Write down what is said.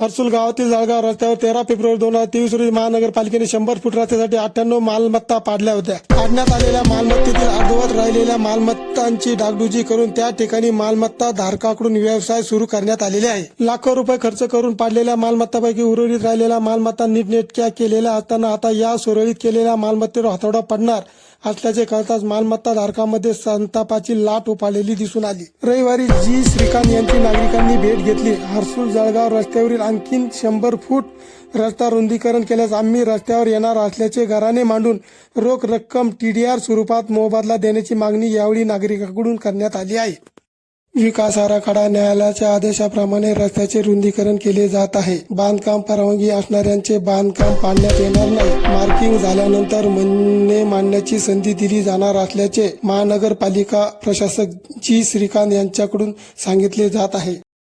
हर्सुल गावातील जळगाव रस्त्यावर तेरा फेब्रुवारी दोन हजार तेवीस रोजी महानगरपालिकेने शंभर फूट रस्त्यासाठी अठ्ठ्याण्णव मालमत्ता पाडल्या होत्या. पाडण्यात आलेल्या मालमत्तेतील अर्धवट राहिलेल्या मालमत्तांची डागडुजी करून त्या ठिकाणी मालमत्ता धारकाकडून व्यवसाय सुरू करण्यात आलेले आहे. लाखो रुपये खर्च करून पाडलेल्या मालमत्तापैकी उर्वरित राहिलेल्या मालमत्ता नीटनेटक्या केलेल्या असताना आता या सुरळीत केलेल्या मालमत्तेवर हातोडा पडणार असल्याचे कळताच मालमत्ता धारकांमध्ये संतापाची लाट उफाळलेली दिसून आली. रविवारी जी. श्रीकांत यांची नागरिकांनी भेट घेतली. हर्सूल जळगाव रस्त्यावरील आणखीन शंभर फूट रस्ता रुंदीकरण केल्यास आम्ही रस्त्यावर येणार असल्याचे घराने मांडून रोख रक्कम टीडीआर स्वरूपात मोबदला देण्याची मागणी यावेळी नागरिकांकडून करण्यात आली आहे. विकास आराखडा न्यायालयाच्या आदेशाप्रमाणे रस्त्याचे रुंदीकरण केले जात आहे. बांधकाम परवानगी असणाऱ्यांचे बांधकाम पाडण्यात येणार नाही. मार्किंग झाल्यानंतर म्हणणे मांडण्याची संधी दिली जाणार असल्याचे महानगरपालिका प्रशासक जी. श्रीकांत यांच्याकडून सांगितले जात आहे.